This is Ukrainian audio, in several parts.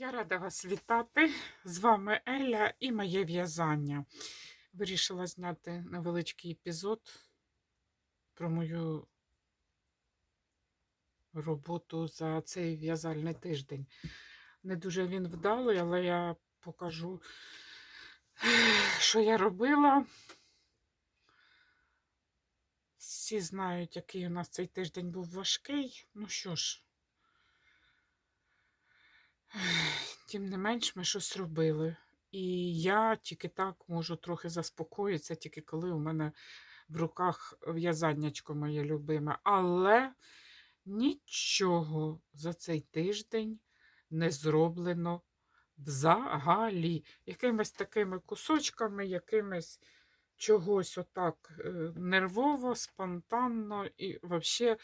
Я рада вас вітати. З вами Елля і моє в'язання. Вирішила зняти невеличкий епізод про мою роботу за цей в'язальний тиждень. Не дуже він вдалий, але я покажу, що я робила. Всі знають, який у нас цей тиждень був важкий. Ну що ж. Тим не менш, ми щось робили. І я тільки так можу трохи заспокоїтися, тільки коли у мене в руках в'язаннячко моє любиме. Але нічого за цей тиждень не зроблено взагалі. Якимись такими кусочками, якимись чогось отак е, нервово, спонтанно і взагалі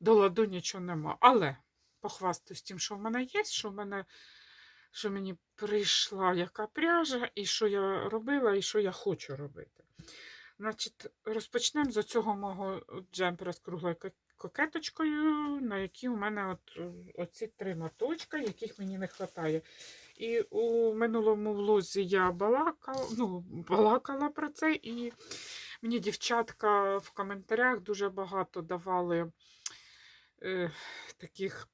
до ладу нічого нема. Але похвастаюсь тим, що в мене є, що в мене, що мені прийшла яка пряжа, і що я робила, і що я хочу робити. Значить, розпочнемо з цього мого джемпера з круглою кокеточкою, на якій у мене от, оці три моточка, яких мені не вистачає. І у минулому влозі я балакала, ну, балакала про це, і мені дівчатка в коментарях дуже багато давали е, таких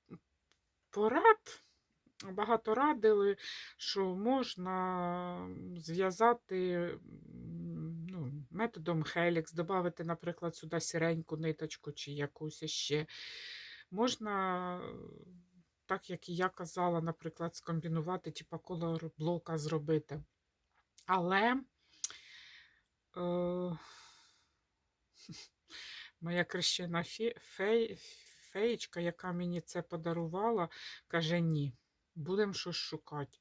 порад. Багато радили, що можна зв'язати ну, методом Helix, додати, наприклад, сюди сіреньку ниточку чи якусь ще. Можна, так як і я казала, наприклад, скомбінувати, типу колор блока зробити. Але е, моя крещена фе- фей, феєчка, яка мені це подарувала, каже: ні, будемо щось шукати.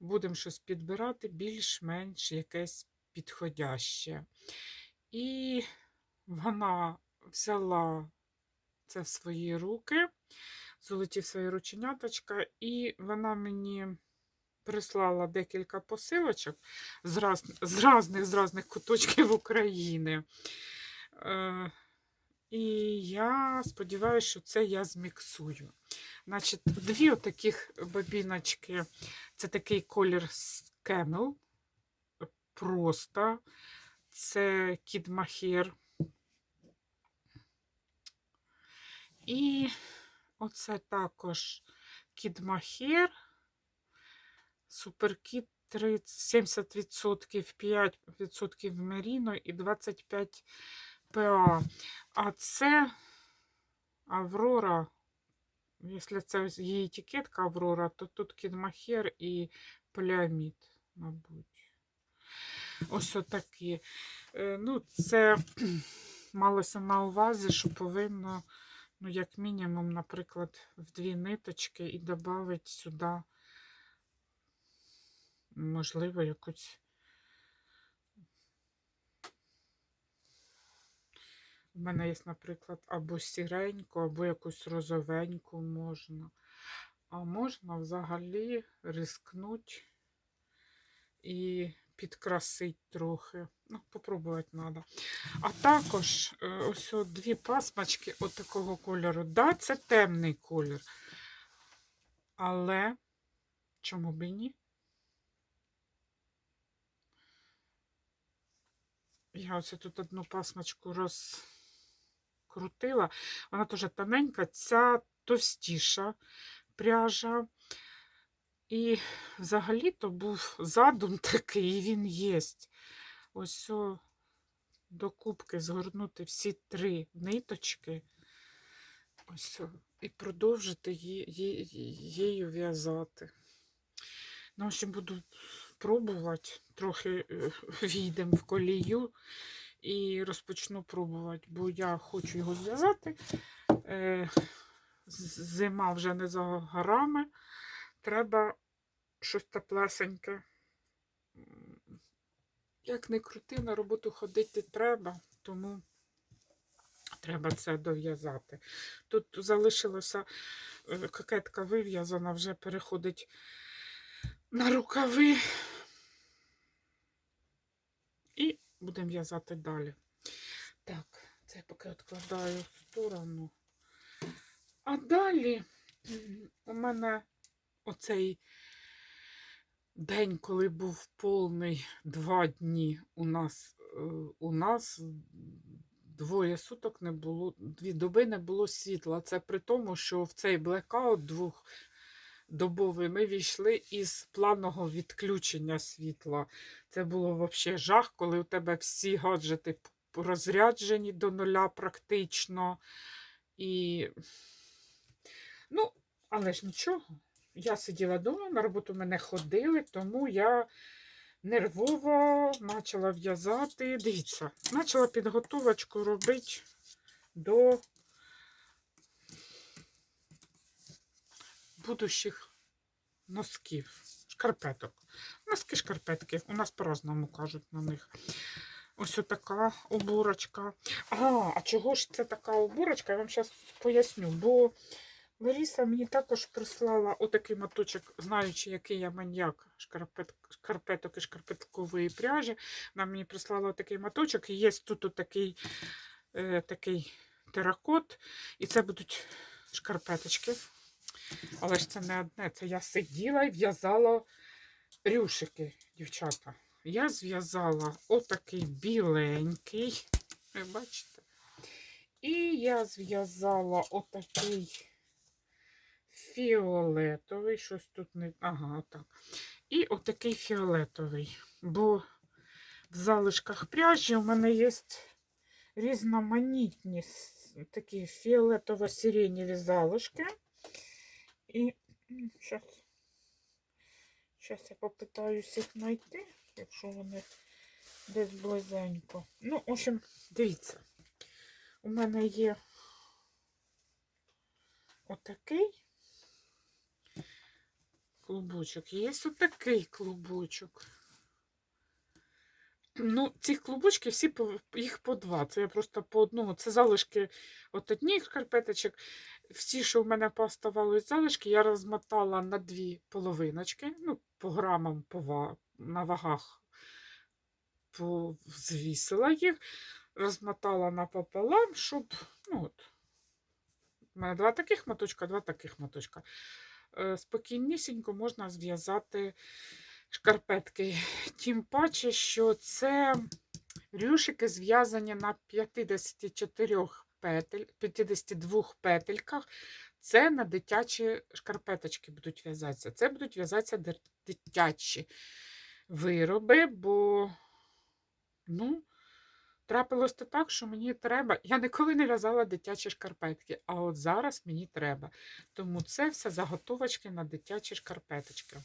Будемо щось підбирати більш-менш якесь підходяще. І вона взяла це в свої руки, золоті в свої рученяточка, і вона мені прислала декілька посилочок з, раз, з разних, з разних куточків України. Е, і я сподіваюся, що це я зміксую. Значить, дві отаких бобіночки. Це такий колір Camel. Просто. Це Кід Махер. І оце також Кід Махер. Суперкіт 70%, 5% меріно і 25% ПА. А це Аврора. Якщо це її етикетка Аврора, то тут кідмахер і поліамід, мабуть. Ось отакі. Е, Ну, це малося на увазі, що повинно, ну, як мінімум, наприклад, в дві ниточки і додати сюди, можливо, якусь. У мене є, наприклад, або сіреньку, або якусь розовеньку можна. А можна взагалі рискнути і підкрасити трохи. Ну, попробувати треба. А також е, ось дві пасмачки от такого кольору. Да, це темний колір. Але чому б і ні? Я ось тут одну пасмочку розкрутила. Вона теж тоненька, ця товстіша пряжа. І взагалі-то був задум такий, і він є. Ось о, до кубки згорнути всі три ниточки. Ось і продовжити її, її, її в'язати. Ну, в общем, буду пробувати. Трохи е, війдемо в колію і розпочну пробувати, бо я хочу його зв'язати. Е, Зима вже не за горами. Треба щось теплесеньке. Як не крути, на роботу ходити треба, тому треба це дов'язати. Тут залишилося е, кокетка вив'язана, вже переходить на рукави. І будемо в'язати далі. Так, це я поки відкладаю в сторону. А далі у мене оцей день, коли був повний два дні, у нас, е, у нас двоє суток не було, дві доби не було світла. Це при тому, що в цей блекаут двохдобовий ми війшли із планового відключення світла. Це було взагалі жах, коли у тебе всі гаджети розряджені до нуля практично. І... Ну, але ж нічого. Я сиділа вдома, на роботу мене ходили, тому я нервово почала в'язати. Дивіться, почала підготовочку робити до будущих носків, шкарпеток. Носки шкарпетки. У нас по-разному кажуть на них. Ось така обурочка. А, а чого ж це така обурочка? Я вам зараз поясню. Бо Ларіса мені також прислала отакий моточок, знаючи, який я маньяк шкарпет, шкарпеток і шкарпеткової пряжі. Вона мені прислала отакий моточок. І є тут отакий, е, такий теракот. І це будуть шкарпеточки. Але ж це не одне. Це я сиділа і в'язала рюшики, дівчата. Я зв'язала отакий біленький. Ви бачите? І я зв'язала отакий фіолетовий. Щось тут не. Ага, так. І отакий фіолетовий. Бо в залишках пряжі у мене є різноманітні такі фіолетово-сиренєві залишки. І зараз, зараз я попитаюся їх знайти, якщо вони десь близенько. Ну, в общем, дивіться, у мене є отакий клубочок, є отакий клубочок. Ну, ці клубочки всі їх по два. Це я просто по одному. Це залишки от одних шкарпеточок. Всі, що в мене поставались залишки, я розмотала на дві половиночки. Ну, по грамам по на вагах звісила їх, розмотала напополам, щоб. Ну, от. У мене два таких моточка, два таких моточка. Е, Спокійнісінько можна зв'язати шкарпетки. Тим паче, що це рюшики зв'язані на 54 петель, 52 петельках. Це на дитячі шкарпеточки будуть в'язатися. Це будуть в'язатися дитячі вироби, бо, ну, трапилось то так, що мені треба. Я ніколи не в'язала дитячі шкарпетки, а от зараз мені треба. Тому це все заготовочки на дитячі шкарпеточки.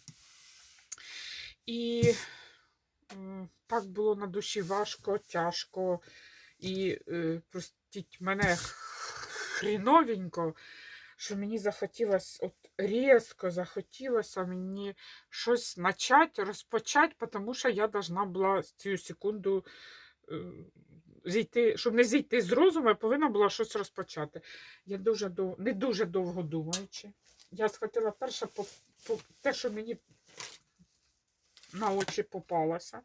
І так було на душі важко, тяжко і, е, простіть мене, хріновенько, що мені захотілося, от різко захотілося мені щось почати, розпочати, тому що я должна була цю секунду е, зійти, щоб не зійти з розуму, я повинна була щось розпочати. Я дуже дов... не дуже довго думаючи. Я схватила перше по, по те, що мені на очі попалося.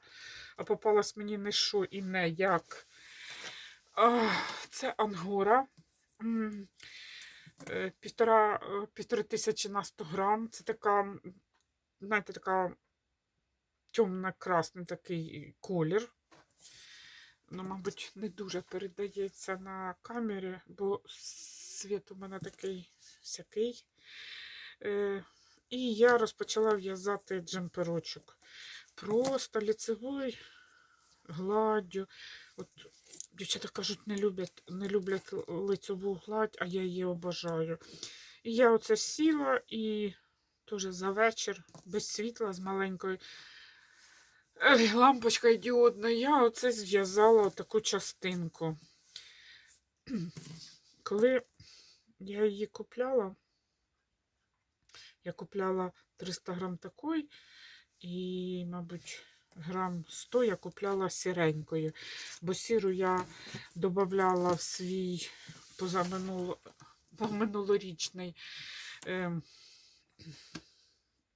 А попалось мені не що і не як. Це ангора. Е, Півтора, е, півтори тисячі на 100 грам. Це така, знаєте, така темно-красний такий колір. Ну, мабуть, не дуже передається на камері, бо світ у мене такий всякий. Е, і я розпочала в'язати джемперочок. Просто ліцевою гладдю. От дівчата кажуть, не люблять, не люблять лицеву гладь, а я її обожаю. І я оце сіла і теж за вечір без світла з маленькою лампочкою діодною, я оце зв'язала таку частинку. Коли я її купляла, я купляла 300 грам такої, і, мабуть, грам 100 я купляла сіренькою, бо сіру я додавала в свій позаминуло, минулорічний е,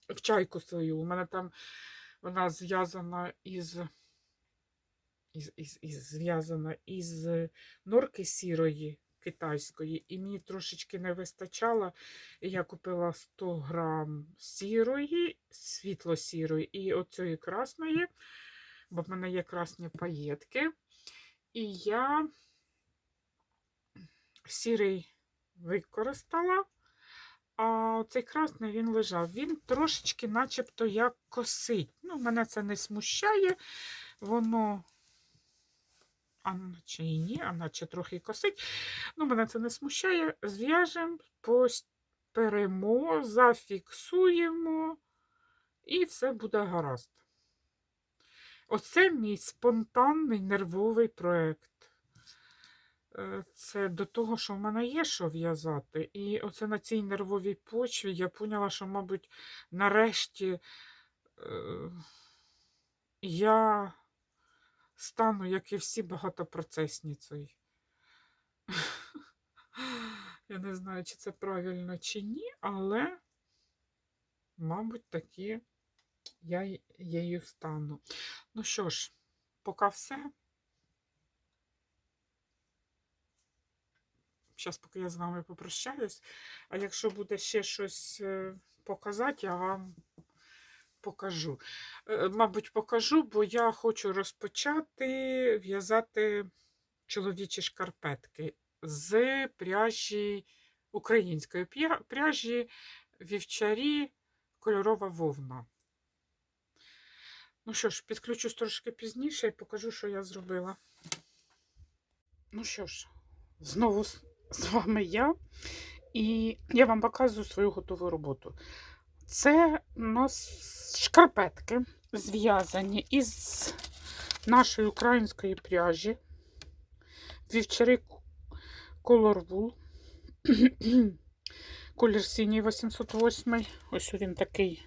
в чайку свою. У мене там вона зв'язана із, із, із, із, зв'язана із норки сірої китайської, і мені трошечки не вистачало. Я купила 100 грам сірої, світло-сірої і оцієї красної, бо в мене є красні паєтки. І я сірий використала, а цей красний він лежав. Він трошечки, начебто, як косить. Ну, мене це не смущає, воно. А наче і ні, а наче трохи косить. Ну, мене це не смущає. Зв'яжемо, перемо, зафіксуємо, і все буде гаразд. Оце мій спонтанний нервовий проєкт. Е, Це до того, що в мене є що в'язати. І оце на цій нервовій почві я поняла, що, мабуть, нарешті е, я стану, як і всі багатопроцесницею. Я не знаю, чи це правильно, чи ні, але, мабуть, таки я її стану. Ну що ж, поки все. Зараз, поки я з вами попрощаюсь, а якщо буде ще щось е, показати, я вам покажу. Е, Мабуть, покажу, бо я хочу розпочати в'язати чоловічі шкарпетки з пряжі української пряжі вівчарі кольорова вовна. Ну що ж, підключусь трошки пізніше і покажу, що я зробила. Ну що ж, знову з з вами я, і я вам показую свою готову роботу. Це у нас шкарпетки зв'язані із нашої української пряжі. Вівчари Color Wool. Колір синій 808. Ось він такий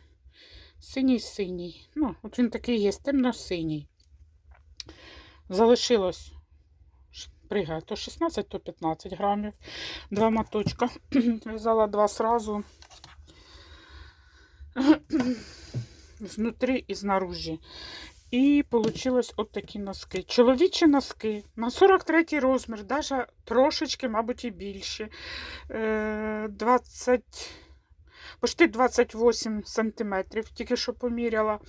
синій-синій. Ну, от він такий є, темно-синій. Залишилось пригає то 16, то 15 грамів. Два моточка. В'язала два сразу. Знутрі і знаружі. І получилось от такі носки. Чоловічі носки на 43 розмір, навіть трошечки, мабуть, і більші. Е, 20, почти 28 сантиметрів, тільки що поміряла.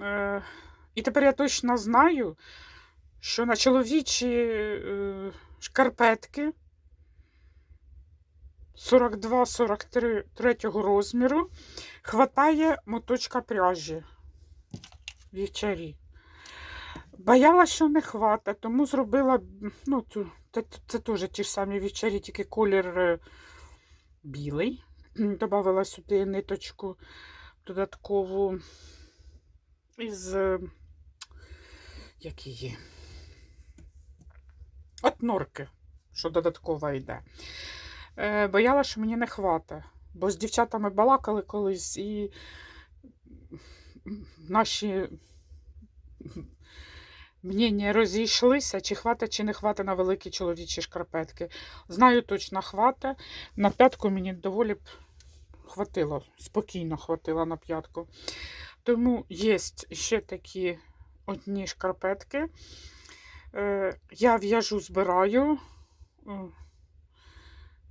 Е, І тепер я точно знаю, що на чоловічі е, шкарпетки 42-43 розміру хватає моточка пряжі вівчарі. Бояла, що не хвата, тому зробила, ну, це, це теж ті ж самі вівчарі, тільки колір е, білий. Добавила сюди ниточку додаткову із, е, як її, от норки, що додаткова йде. Е, бояла, що мені не хвата, бо з дівчатами балакали колись і наші мнення розійшлися, чи хвата, чи не хвата на великі чоловічі шкарпетки. Знаю точно хвата. На п'ятку мені доволі б хватило, спокійно хватило на п'ятку. Тому є ще такі одні шкарпетки. Е, Я в'яжу, збираю.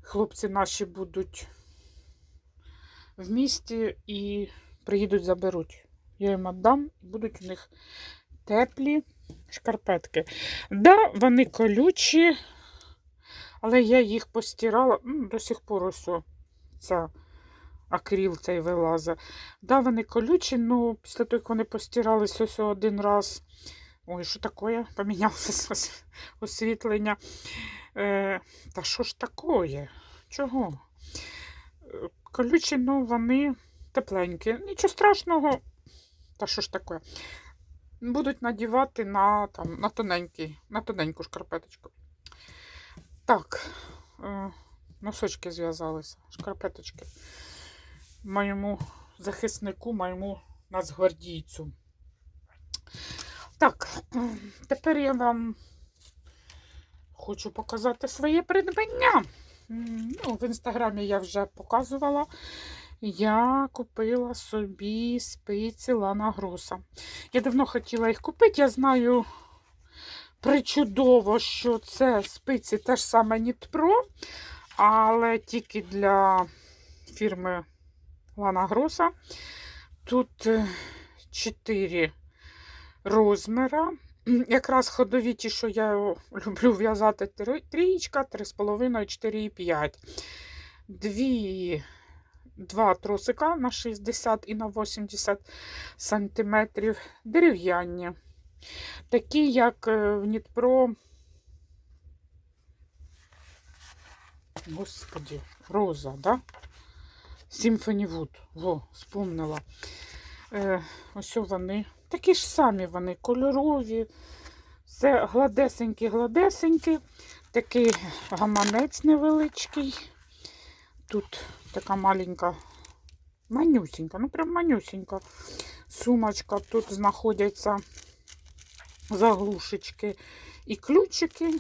Хлопці наші будуть в місті і приїдуть, заберуть. Я їм віддам, будуть у них теплі шкарпетки. Да, вони колючі, але я їх постирала до сих пор ось ця акріл цей вилаза. Да, вони колючі, ну після того, як вони постиралися ось один раз. Ой, що таке? Помінялося освітлення. Е, та що ж таке? Чого? Е, Колючі, ну вони тепленькі. Нічого страшного. Та що ж таке? Будуть надівати на, там, на, тоненький, на тоненьку шкарпеточку. Так, е, носочки зв'язалися, шкарпеточки. Моєму захиснику, моєму нацгвардійцю. Так, е, тепер я вам хочу показати своє придбання. Ну, в інстаграмі я вже показувала. Я купила собі спиці Лана Гроса. Я давно хотіла їх купити. Я знаю причудово, що це спиці теж саме Нітпро, але тільки для фірми Лана Гроса. Тут 4 розміра. Якраз ходові ті, що я люблю в'язати трієчка, 3,5, 4,5. Дві, два тросика на 60 і на 80 сантиметрів. Дерев'яні. Такі, як е, в Нітпро. Господі, роза, да? Wood. Во, спомнила. Е, ось вони. Такі ж самі вони кольорові. Все гладесенькі, гладесенькі. Такий гаманець невеличкий. Тут така маленька, манюсенька, ну прям манюсенька сумочка. Тут знаходяться заглушечки і ключики.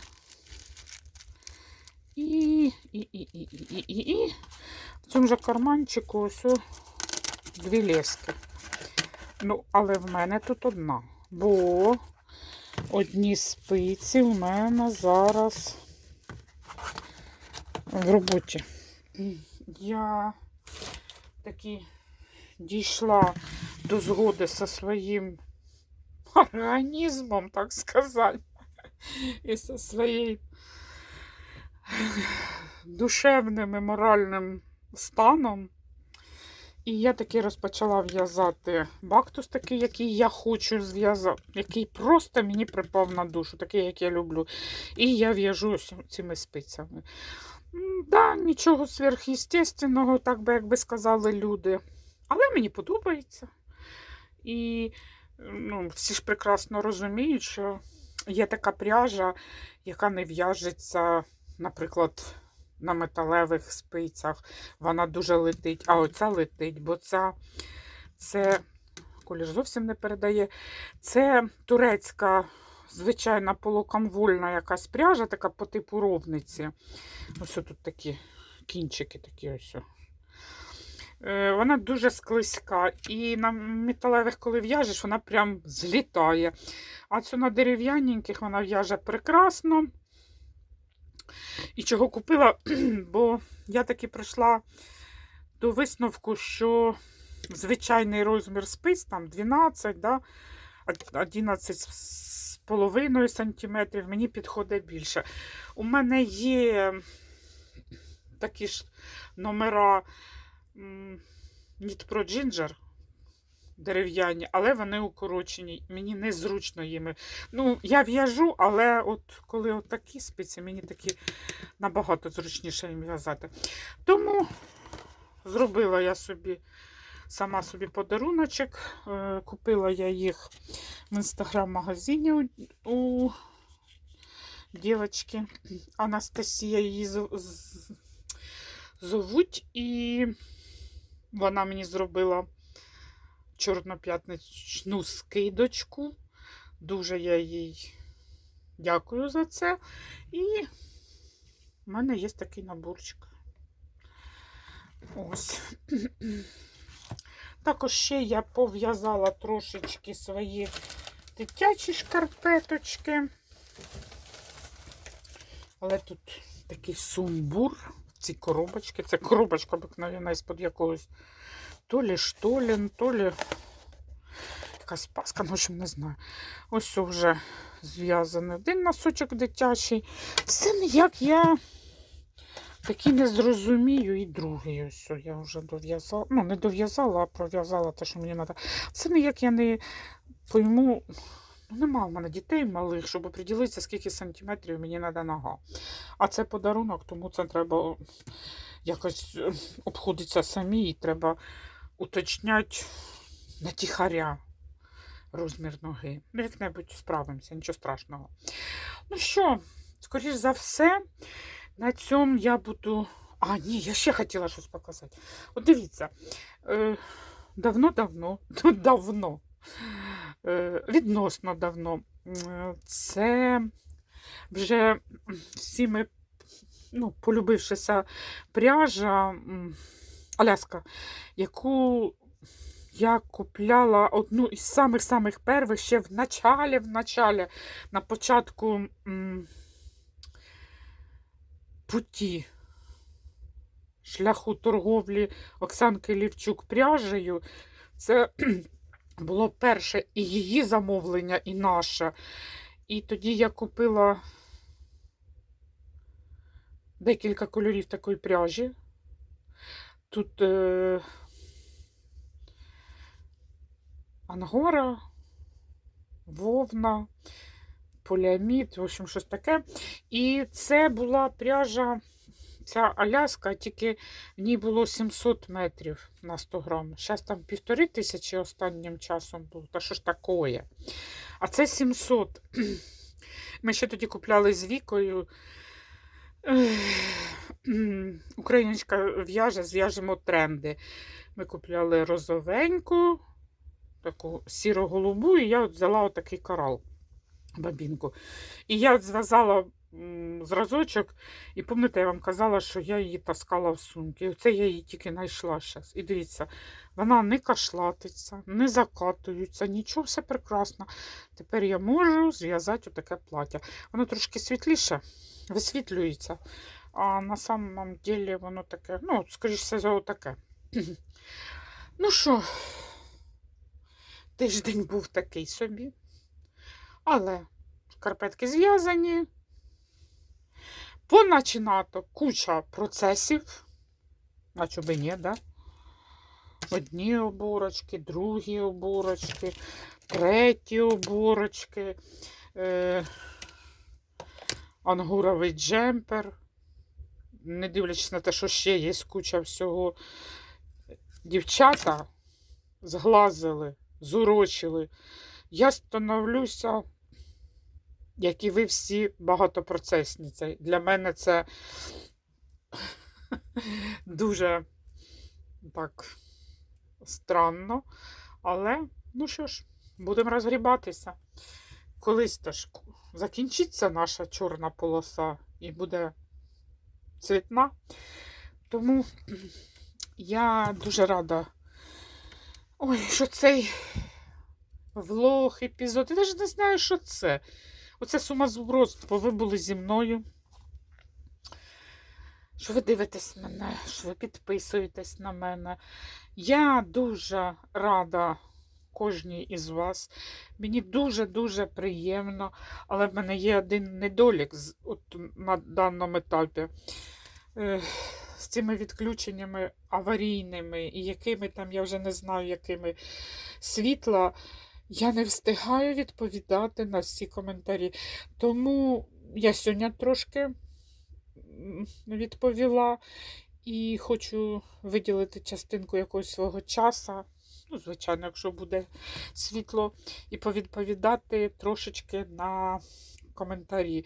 І, і, і, і, і, і, і. В цьому же карманчику ось дві лески. Ну, але в мене тут одна. Бо одні спиці в мене зараз в роботі. Я таки дійшла до згоди зі своїм організмом, так сказати, і зі своїм душевним і моральним станом. І я таки розпочала в'язати бактус, такий, який я хочу зв'язати, який просто мені припав на душу, такий, як я люблю. І я в'яжу цими спицями. Да, нічого сверхъестественного, так би, як би сказали люди. Але мені подобається. І ну, всі ж прекрасно розуміють, що є така пряжа, яка не в'яжеться, наприклад, на металевих спицях. Вона дуже летить, а оця летить, бо ця це колір зовсім не передає. Це турецька, звичайна полуконвольна якась пряжа, така по типу ровниці. Ось тут такі кінчики такі ось. Е, Вона дуже склизька. І на металевих, коли в'яжеш, вона прям злітає. А цю на дерев'яненьких вона в'яже прекрасно. І чого купила, бо я таки прийшла до висновку, що звичайний розмір спиць, там 12, да, 11 з половиною сантиметрів, мені підходить більше. У мене є такі ж номера Knit Pro Ginger дерев'яні, але вони укорочені. Мені незручно їми. Ну, я в'яжу, але от коли от такі спиці, мені такі набагато зручніше їм в'язати. Тому зробила я собі сама собі подаруночок. Е, Купила я їх в інстаграм-магазині у, у дівчинки Анастасія її зовуть, і вона мені зробила чорноп'ятничну скидочку. Дуже я їй дякую за це. І в мене є такий наборчик. Ось. Також ще я пов'язала трошечки свої дитячі шкарпеточки. Але тут такий сумбур ці коробочки. Це коробочка обикновена із-під якогось то лі штолін, то лі якась паска, ну, в общем, не знаю. Ось вже зв'язаний один носочок дитячий. Це ніяк я такий не зрозумію. І другий ось я вже дов'язала. Ну, не дов'язала, а пров'язала те, що мені треба. Це ніяк я не пойму. Ну, нема в мене дітей малих, щоб оприділитися, скільки сантиметрів мені треба нога. А це подарунок, тому це треба якось обходитися самі і треба уточняти на тихаря розмір ноги. Ну, як-небудь справимося, нічого страшного. Ну що, скоріш за все, на цьому я буду. А, ні, я ще хотіла щось показати. От дивіться, е, давно-давно, давно, е, відносно давно, це вже всі ми, ну, полюбившися пряжа Аляска, яку я купляла одну із самих-самих перших ще в началі, в началі, на початку м, путі шляху торговлі Оксанки Лівчук пряжею. Це було перше і її замовлення, і наше. І тоді я купила декілька кольорів такої пряжі. Тут е, ангора, вовна, поліамід, в общем, щось таке. І це була пряжа, ця Аляска, тільки в ній було 700 метрів на 100 грам. Зараз там півтори тисячі останнім часом було. Та що ж такое? А це 700. Ми ще тоді купляли з Вікою. Ех, Українська в'яже, зв'яжемо тренди. Ми купляли розовеньку, таку сіро-голубу, і я от взяла отакий корал, бабінку. І я от зв'язала зразочок, і пам'ятаєте, я вам казала, що я її таскала в сумки. Оце я її тільки знайшла зараз. І дивіться, вона не кашлатиться, не закатується, нічого, все прекрасно. Тепер я можу зв'язати отаке плаття. Воно трошки світліше, висвітлюється. А на самом деле воно таке, ну, скоріш все, таке. Ну що, тиждень був такий собі. Але шкарпетки зв'язані. Поначинато куча процесів. А чого би ні, да? Одні оборочки, другі оборочки, треті оборочки, е, ангуровий джемпер. Не дивлячись на те, що ще є куча всього. Дівчата зглазили, зурочили. Я становлюся, як і ви всі, багатопроцесниці. Для мене це дуже так странно. Але, ну що ж, будемо розгрібатися. Колись теж закінчиться наша чорна полоса і буде цвітна. Тому я дуже рада, ой, що цей влог, епізод. Я навіть не знаю, що це. Оце сумасбродство. Ви були зі мною. Що ви дивитесь мене, що ви підписуєтесь на мене. Я дуже рада кожній із вас. Мені дуже-дуже приємно, але в мене є один недолік от на даному етапі. Е, З цими відключеннями аварійними і якими там, я вже не знаю, якими світла. Я не встигаю відповідати на всі коментарі. Тому я сьогодні трошки відповіла і хочу виділити частинку якогось свого часу. Ну, звичайно, якщо буде світло, і повідповідати трошечки на коментарі.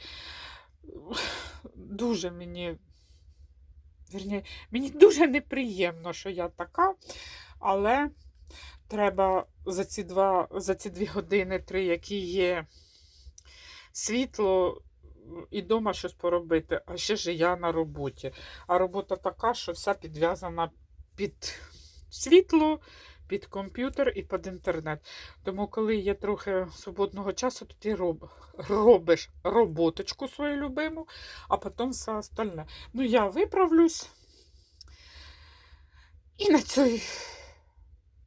Дуже мені, вірні, мені дуже неприємно, що я така, але треба за ці два, за ці дві години, три, які є світло, і вдома щось поробити. А ще ж я на роботі. А робота така, що вся підв'язана під світло, під комп'ютер і під інтернет. Тому, коли є трохи свободного часу, то ти роб, робиш роботочку свою любиму, а потім все остальне. Ну, я виправлюсь. І на цій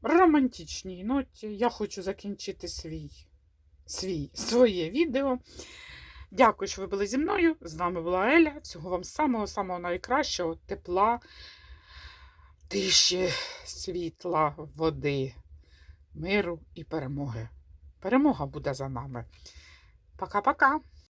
романтичній ноті я хочу закінчити свій, свій, своє відео. Дякую, що ви були зі мною. З вами була Еля. Всього вам самого-самого найкращого, тепла, тиші, світла, води, миру і перемоги. Перемога буде за нами. Пока-пока.